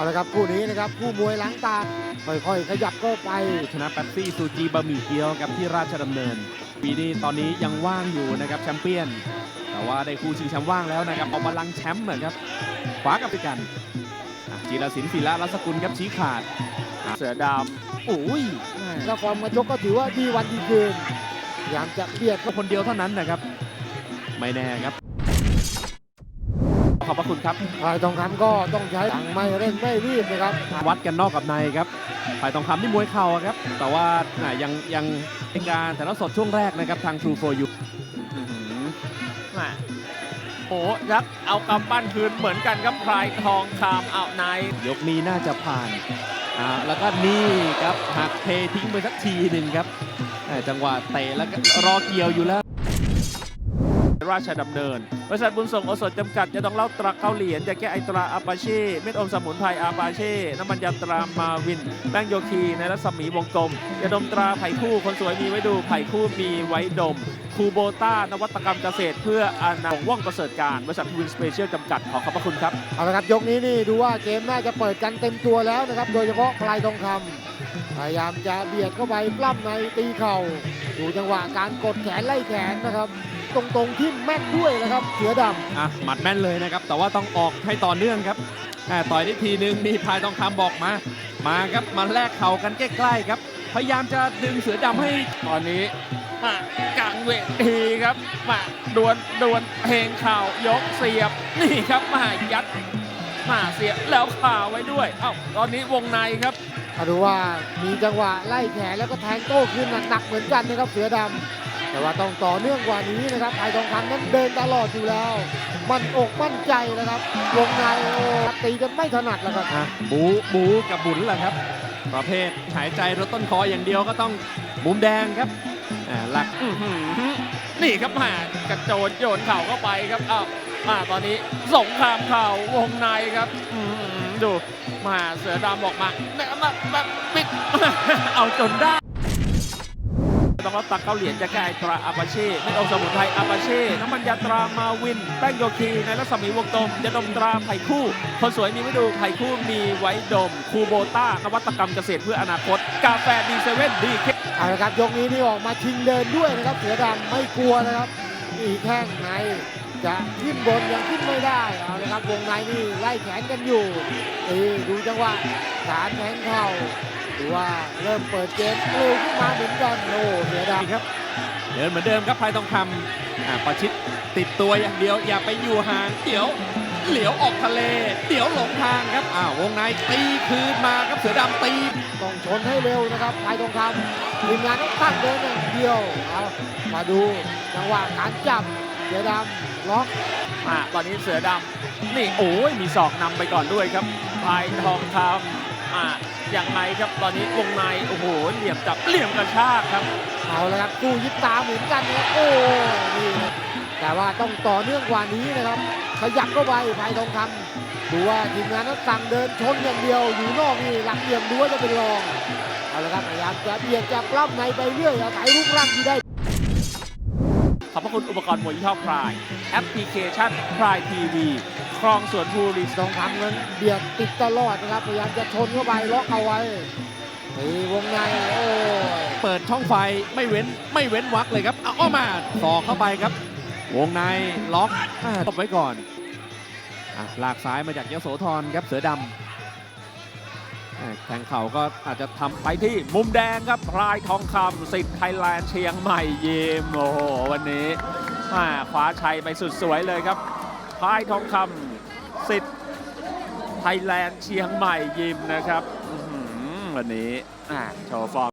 เอาละครับคู่นี้นะครับคู่มวยล้างตาค่อยๆ ขยับก็ไปชนะแป๊บซี่ซูจีบะหมี่เกี๊ยวครับที่ราชดำเนินปีนี้ตอนนี้ยังว่างอยู่นะครับแชมเปี้ยน แต่ว่าได้คู่ชิงแชมป์ว่างแล้วนะครับเอาบัลลังก์แชมป์เหมือนครับขวากับด้วยกันอะจีรศิลป์ศิลารัศกุลครับชี้ขาดอะเสือดำอุ้ยแม่แล้วฟอร์มกระชกก็ถือว่าดีวันดีคืนพยายามจะเบียดก็คนเดียวเท่านั้นนะครับ ไม่แน่ครับ ขอบพระคุณครับพายทองคำก็ต้องใช้สั่งไม่เร่งไม่รีบนะครับ วัดกันนอกกับในครับฝ่ายทองคำนี่มวยเข่าครับ แต่ว่าน่ะยังยังเป็นการแต่ละสดช่วงแรกนะครับทาง True for You อื้อหือแม่โอ้ยักเอากำปั้นคืนเหมือนกันครับพลายทองคำเอานายยกนี้น่าจะผ่านอ่าแล้วก็นี่ครับหักเททิ้งไปสักทีหนึ่งครับแหม่จังหวะเตะแล้วก็รอเกี่ยวอยู่แล้ว ราชดำเนิน บริษัทบุญส่งโอสถจำกัดจะต้องเล่าตราเกาเหรียญจะแก้ไอตราอาปาเช่เม็ดอมสมุนไพรอาปาเช่ น้ำมันยาตรามาวิน แป้งโยคีในรัศมีวงกลมยาดมตราไผ่คู่คนสวยมีไว้ดูไผ่คู่มีไว้ดมคูโบต้านวัตกรรมเกษตร เพื่ออนาคตว่องประเสริฐการบริษัทวินสเปเชียลจำกัดขอขอบพระคุณครับเอาละครับยกนี้นี่ดูว่าเกมน่าจะเปิดกันเต็มตัวแล้วนะครับ โดยเฉพาะพลายทองคำพยายามจะเบียดเข้าไปปล้ำในตีเข่าดูจังหวะการกดแขนไล่แขนนะครับ ตรงๆที่แม่นด้วยนะครับ เสือดำอะหมัดแม่นเลยนะครับ แต่ว่าต้องออกให้ต่อเนื่องครับแหม่ต่อยได้ทีนึงนี่พลายทองคำบอกมา มาครับมาแลกเข่ากันใกล้ๆครับ พยายามจะดึงเสือดำให้ตอนนี้มากลางเวทีครับมาดวลดวลเพลงข่าวยกเสียบนี่ครับมายัดมาเสียบแล้วข่าวไว้ด้วย เอ้าตอนนี้วงในครับมาดูว่ามีจังหวะไล่แขนแล้วก็แทงโต้ขึ้นหนักๆเหมือนกันนะครับเสือดำ แต่ว่าต้องต่อเนื่องกว่านี้นะครับไผ่ทองคำนั้นเดินตลอดอยู่แล้ว มันอกมั่นใจนะครับวงในโอ้ตีกันไม่ถนัดแล้วครับอะบูบูกับบุญแหละครับ ประเภทหายใจรถต้นคออย่างเดียวก็ต้องมุมแดงครับอ่าหลักอื้อหือนี่ครับมากระโจนโยนเข่าเข้าไปครับอ้าวมาตอนนี้สงครามเข่าวงในครับอื้อหือดูมาเสือดำบอกมาเนี่ยมาแบบปิด เอาจนได้ ต้องรับตักเกาเหรียญจะแก้ไอตราอาปาเช่เม็ดอมสมุนไพรอาปาเช่น้ำมันยาตรามาวิน แป้งโยคีในรัศมีวงกลมยาดมตราไผ่คู่ คนสวยมีไว้ดูไผ่คู่มีไว้ดม คูโบต้านวัตกรรมเกษตรเพื่ออนาคต กาแฟดีเซเว่นดีเคเอาละครับยกนี้นี่ออกมาชิงเดินด้วยนะครับเสือดำไม่กลัวนะครับอีแข้งในจะขึ้นบนยังขึ้นไม่ได้เอาละครับวงในนี่ไล่แขนกันอยู่ดูจังหวะการแทงเข่า ดูว่าเริ่มเปิดเกมเร็วขึ้นมาเหมือนกันโอ้เสือดำดีครับ เดินเหมือนเดิมครับพลายทองคำอ่าประชิดติดตัวอย่างเดียวอย่าไปอยู่ห่างเดี๋ยวเหลียวออกทะเล เดี๋ยวหลงทางครับอ้าววงในตีคืนมาครับเสือดำตีต้องชนให้เร็วนะครับไผ่ทองคำทีมงานต้องตั้งเดินอย่างเดียวเอามาดูจังหวะการจับเสือดำล็อกอ่าตอนนี้เสือดำนี่โอ้ยมีศอกนำไปก่อนด้วยครับพายทองคำ อ่าอย่างไรครับตอนนี้วงในโอ้โหเหลี่ยมจับเหลี่ยมกระชากครับเอาละครับสู้ยิบตาเหมือนกันนะครับโอ้นี่แต่ว่าต้องต่อเนื่องกว่านี้นะครับ ขยับเข้าไปไผ่ทองคำดูว่าทีมงานนั้นสั่งเดินชนอย่างเดียวอยู่นอกนี่หลักเหลี่ยมดูว่าจะเป็นรองเอาละครับพยายามจะเบียดจะปล้ำในไปเรื่อยอาศัยรูปร่างที่ได้ อบพระคุณอุปกรณ์มวยยี่ห้อพรายแอปพลิเคชันพรายทีวีครองสวนภูริสทองคำนั้นเบียดติดตลอดนะครับ พยายามจะชนเข้าไปล็อกเอาไว้ตีวงในโอ้ยเปิดช่องไฟไม่เว้นไม่เว้นวักเลยครับเอาออกมาสอกเข้าไปครับ วงในล็อกอ่าตบไว้ก่อนอะลากซ้ายมาจากยโสธรครับเสือดำอ่า แทงเข่าก็อาจจะทำไปที่มุมแดงครับพลายทองคำสิทธิ์ไทยแลนด์เชียงใหม่เยมโอ้โหวันนี้มาคว้าชัยไปสุดสวยเลยครับพลายทองคำสิทธิ์ไทยแลนด์เชียงใหม่ยิมนะครับอื้อหือวันนี้โชว์ฟอร์ม